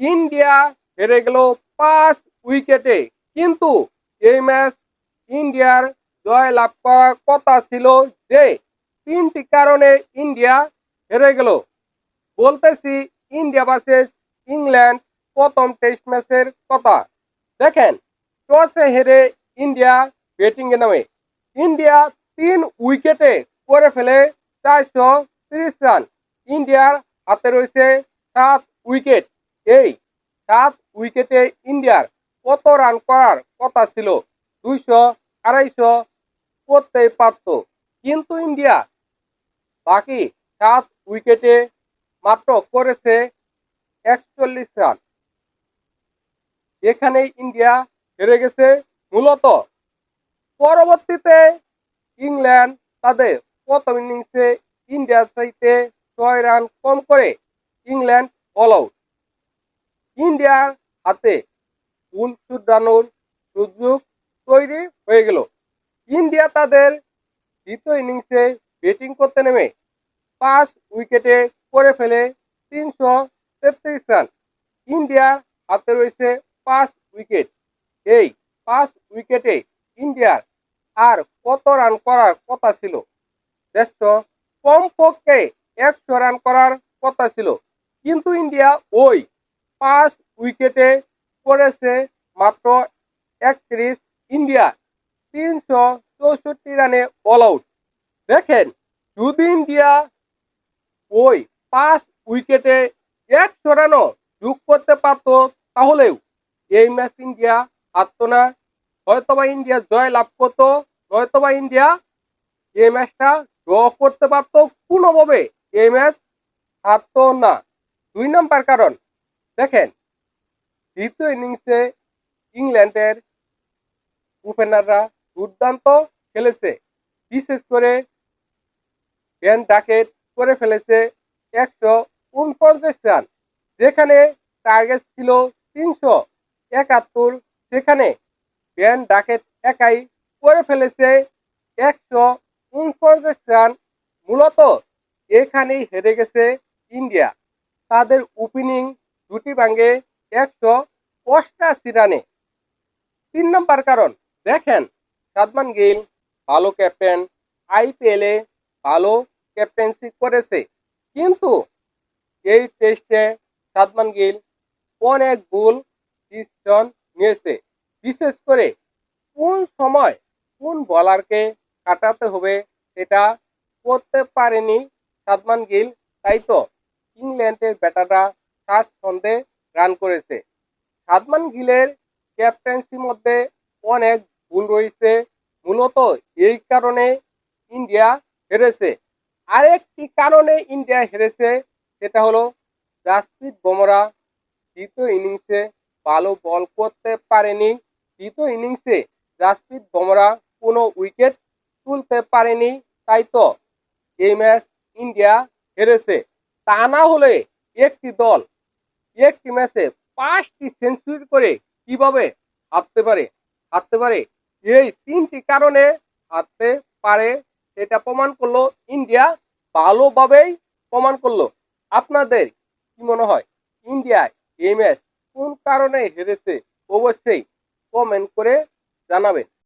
India হেরে গেল পাঁচ উইকেটে। কিন্তু এই ম্যাচ ইন্ডিয়ার জয় লাভ করার কথা ছিল যে তিনটি কারণে ইন্ডিয়া হেরে গেল। বলতেছি, ইন্ডিয়া ভার্সেস ইংল্যান্ড প্রথম টেস্ট ম্যাচের কথা। দেখেন, টসে হেরে ইন্ডিয়া ব্যাটিং এ নামে। ইন্ডিয়া তিন উইকেটে করে ফেলে চারশো তিরিশ রান। ইন্ডিয়ার হাতে রয়েছে সাত উইকেট। এই সাত উইকেটে ইন্ডিয়ার কত রান করার কথা ছিল? দুইশো, আড়াইশো করতেই পারত কিন্তু ইন্ডিয়া বাকি সাত উইকেটে মাত্র করেছে একচল্লিশ রান। এখানে ইন্ডিয়া হেরে গেছে মূলত পরবর্তীতে ইংল্যান্ড তাদের প্রথম ইনিংসে ইন্ডিয়ার চাইতে ছয় রান কম করে ইংল্যান্ড অল আউট। ইন্ডিয়ার হাতে ফুল শুধরানোর সুযোগ তৈরি হয়ে গেল। ইন্ডিয়া তাদের দ্বিতীয় ইনিংসে ব্যাটিং করতে নেমে পাঁচ উইকেটে করে ফেলে তিনশো তেত্রিশ রান। ইন্ডিয়ার হাতে রয়েছে পাঁচ উইকেট। এই পাঁচ উইকেটে ইন্ডিয়ার আর কত রান করার কথা ছিল? দেড়শো কমপক্ষে একশো রান করার কথা ছিল। কিন্তু ইন্ডিয়া ওই পাঁচ উইকেটে করেছে মাত্র একত্রিশ ইন্ডিয়া। তিনশো চৌষট্টি রানে অল আউট দেখেন, যদি ইন্ডিয়া ওই পাঁচ উইকেটে একশো রানও যোগ করতে পারতো, তাহলেও এই ম্যাচ ইন্ডিয়া হারতো না। হয়তোবা ইন্ডিয়া জয় লাভ করতো, নয়তোবা ইন্ডিয়া এই ম্যাচটা ড্র করতে পারতো। কোনোভাবে এই ম্যাচ হারতো না। দুই নম্বর কারণ দেখেন, দ্বিতীয় ইনিংসে ইংল্যান্ডের ওপেনাররা দুর্দান্ত খেলেছে। বিশেষ করে বেন ডাকেট করে ফেলেছে একশো উনপঞ্চাশ রান, যেখানে টার্গেট ছিল তিনশো একাত্তর। সেখানে বেন ডাকেট একাই করে ফেলেছে একশো উনপঞ্চাশ রান। মূলত এখানেই হেরে গেছে ইন্ডিয়া। তাদের ওপেনিং দুটি ভাঙে একশো অষ্টাশি রানে তিন নম্বর কারণ, দেখেন, সাদমান গিল ভালো ক্যাপ্টেন আইপিএলে ভালো ক্যাপ্টেন্সি করেছে। কিন্তু এই টেস্টে সাদমান গিল অনেক ভুল ডিসিশন নিয়েছে। বিশেষ করে কোন সময় কোন বলারকে কাটাতে হবে সেটা করতে পারেনি সাদমান গিল। তাই তো ইংল্যান্ডের ব্যাটাররা সাত ছন্দে রান করেছে। সাদমান গিলের ক্যাপ্টেন্সির মধ্যে অনেক ভুল রয়েছে। মূলত এই কারণে ইন্ডিয়া হেরেছে। আরেকটি কারণে ইন্ডিয়া হেরেছে, সেটা হলো জাসপ্রীত বুমরা দ্বিতীয় ইনিংসে ভালো বল করতে পারেনি। দ্বিতীয় ইনিংসে জাসপ্রীত বুমরা কোনো উইকেট তুলতে পারেনি, তাই তো এই ম্যাচ ইন্ডিয়া হেরেছে। তা না হলে একটি দল, একটি ম্যাচে পাঁচটি সেঞ্চুরি করে কীভাবে হারতে পারে? হারতে পারে এই তিনটি কারণে হারতে পারে, সেটা প্রমাণ করল ইন্ডিয়া ভালোভাবেই প্রমাণ করল। আপনাদের কি মনে হয় ইন্ডিয়া এই ম্যাচ কোন কারণে হেরেছে? অবশ্যই কমেন্ট করে জানাবেন।